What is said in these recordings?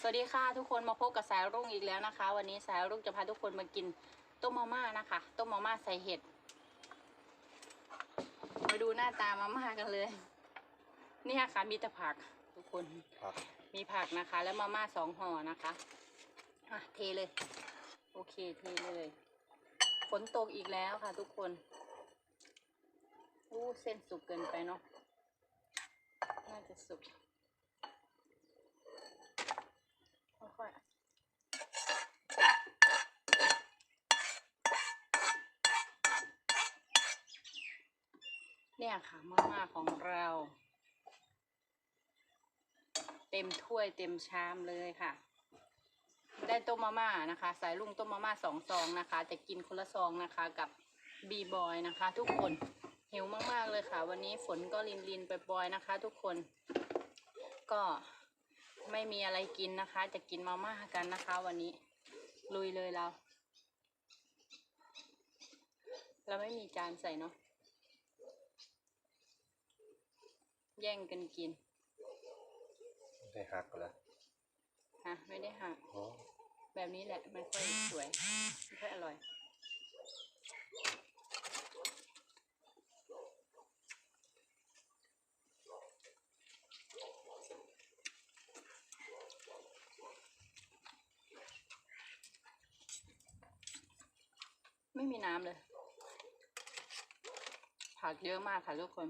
สวัสดีค่ะทุกคนมาพบกับสายรุ่งอีกแล้วนะคะ วันนี้สายรุ่งจะพาทุกคนมากินต้มมาม่านะคะต้มมาม่าใส่เห็ดมาดูหน้าตามาม่ากันเลยนี่ค่ะมีแต่ผักทุกคนครับมีผักนะคะ แล้วมาม่าสองห่อนะคะอะเทเลย โอเคเทเลยฝนตกอีกแล้วค่ะ ทุกคนอู้เส้นสุกเกินไปเนาะน่าจะสุก ค่อยเนี่ยค่ะมาม่าของเรา เต็มถ้วยเต็มชามเลยค่ะ ได้ต้มมาม่านะคะ สายลุงต้มมาม่าสองซองนะคะ จะกินคนละซองนะคะกับบีบอยนะคะ ทุกคนหิวมาก ๆ เลยค่ะ วันนี้ฝนก็ลินลินไปบอยนะคะ ทุกคนก็ ไม่มีอะไรกินนะคะ จะกินมาม่ากันนะคะ วันนี้ ลุยเลยเรา เราไม่มีจานใส่เนาะแย่งกันกินได้หักก็แล้วฮะไม่ได้หัก อ๋อ แบบนี้แหละไม่ค่อยสวยไม่ค่อยอร่อย ไม่มีน้ำเลย ผักเยอะมากค่ะทุกคน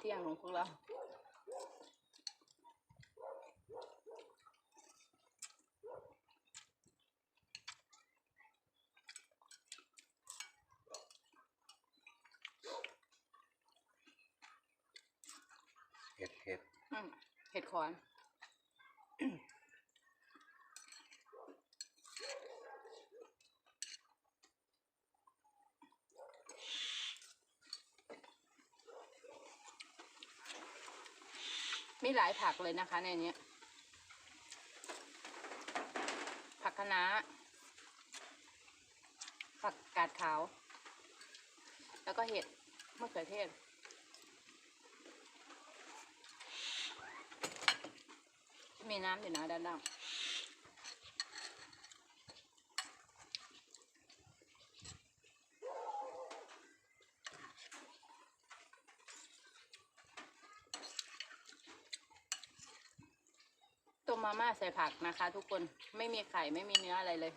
เที่ยงของพวกเราเห็ดเห็ดอืมเห็ดขอน มีหลายผักเลยนะคะในนี้ผักคะน้าผักกาดขาว แล้วก็เห็ดมะเขือเทศ มีน้ำอยู่นะด้านล่าง มาม่าใส่ผักนะคะ ทุกคนไม่มีไข่ไม่มีเนื้ออะไรเลย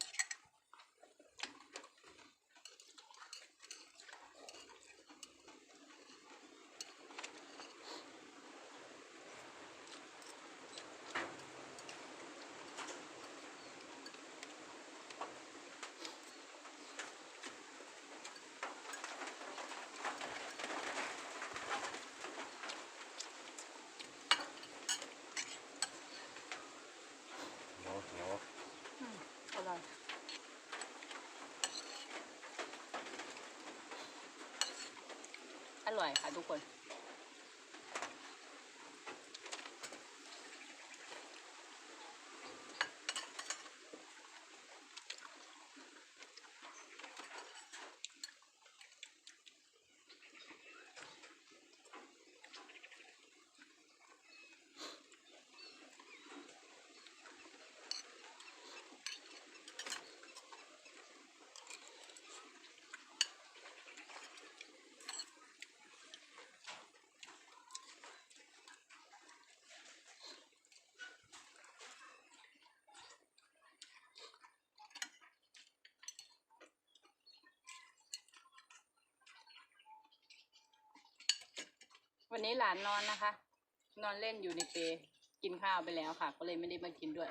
เหนียวเหนียว อืมอร่อย อร่อยค่ะทุกคน วันนี้หลานนอนนะคะ นอนเล่นอยู่ในเปลกินข้าวไปแล้วค่ะ ก็เลยไม่ได้มากินด้วย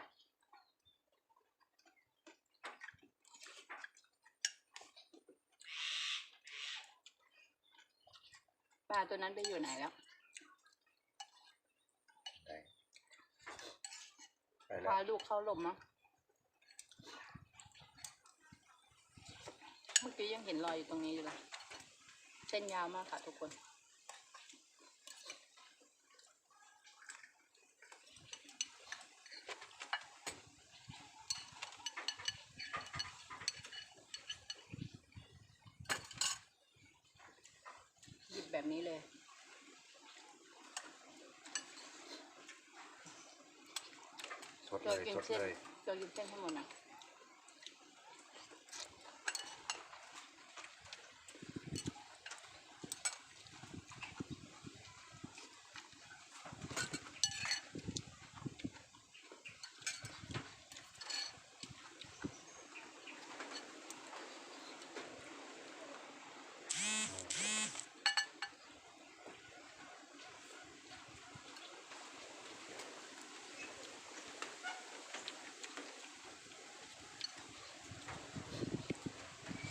ไปลาตัวนั้นไปอยู่ไหนแล้วได้ไปแล้วพาลูกเข้าหลมมั้งเมื่อกี้ยังเห็นรอยอยู่ตรงนี้อยู่เลย เส้นยาวมากค่ะทุกคน หยิบแบบนี้เลย สดเลย กิน สด เส้น เลย เรากินเส้นให้หมดนะ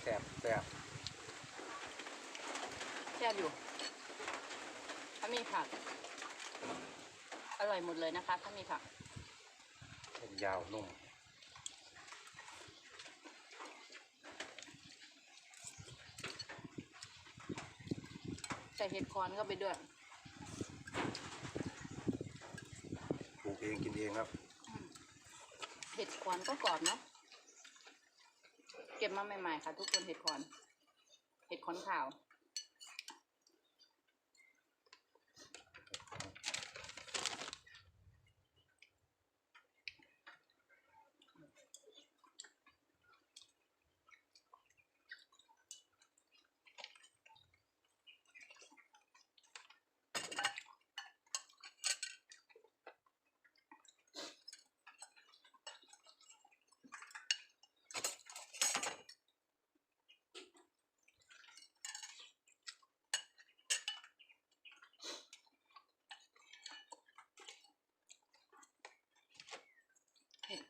แซ่บแซ่บแซ่บอยู่ ถ้ามีผัก อร่อยหมดเลยนะคะ ถ้ามีผักเส้นยาวนุ่มใส่เห็ดคอนก็ไปด้วยปลูกเองกินเองครับ เห็ดคอนก็กรอบเนาะ เก็บมาใหม่ๆค่ะ ทุกคนเห็ดคอน เห็ดคอนขาว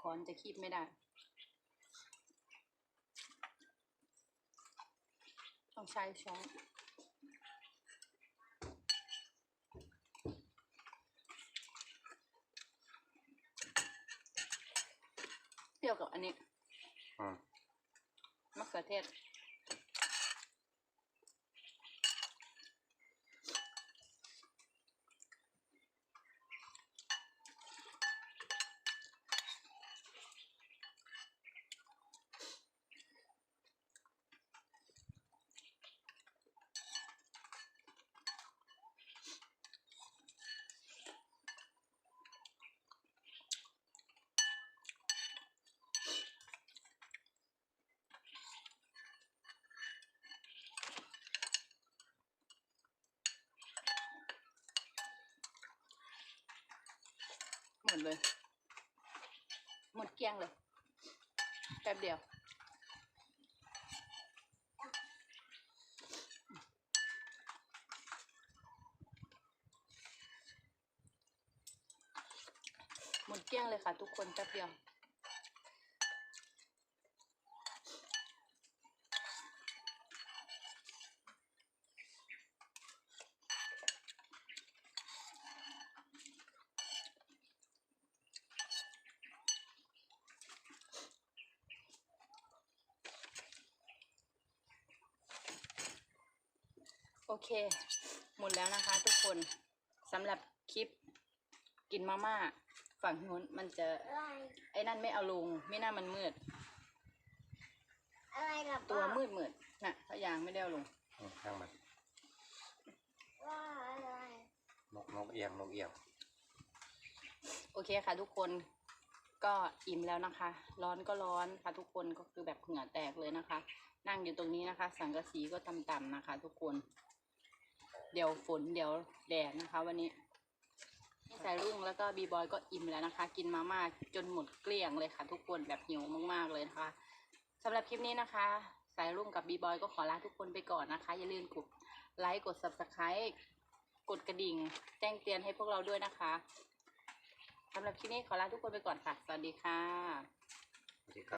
คอนจะคีบไม่ได้ ต้องใช้ช้อนเปรี้ยวกับอันนี้อืมมะเขือเทศ เลย หมดเกลี้ยงเลยแป๊บเดียว หมดเกลี้ยงเลยค่ะ ทุกคนแป๊บเดียว เค หมดแล้วนะคะ ทุกคนสำหรับคลิปกินมาม่าฝั่งนู้นมันจะอะไรไอ้นั่นไม่เอาลง ไม่น่ามันมืด อะไรล่ะตัวป้ามืดมืดน่ะพยางไม่ได้เอาลงอืมช่างมันว่าอะไรนกนกเอียงนกเอียงโอเคค่ะ ทุกคนก็อิ่มแล้วนะคะ ร้อนก็ร้อนค่ะ ทุกคนก็คือแบบเหงื่อแตกเลยนะคะ นั่งอยู่ตรงนี้นะคะ สังกะสีก็ต่ำๆนะคะ ทุกคน เดี๋ยวฝนเดี๋ยวแดดนะคะ วันนี้พี่สายรุ่งแล้วก็บีบอยก็อิ่มแล้วนะคะ กินมาม่าจนหมดเกลี้ยงเลยค่ะ ทุกคนแบบหิวมากๆเลยนะคะสำหรับคลิปนี้นะคะ สายรุ่งกับบีบอยก็ขอลาทุกคนไปก่อนนะคะ อย่าลืมกดไลค์กด subscribe กดกระดิ่ง แจ้งเตือนให้พวกเราด้วยนะคะสำหรับคลิปนี้ขอลาทุกคนไปก่อนค่ะ สวัสดีค่ะ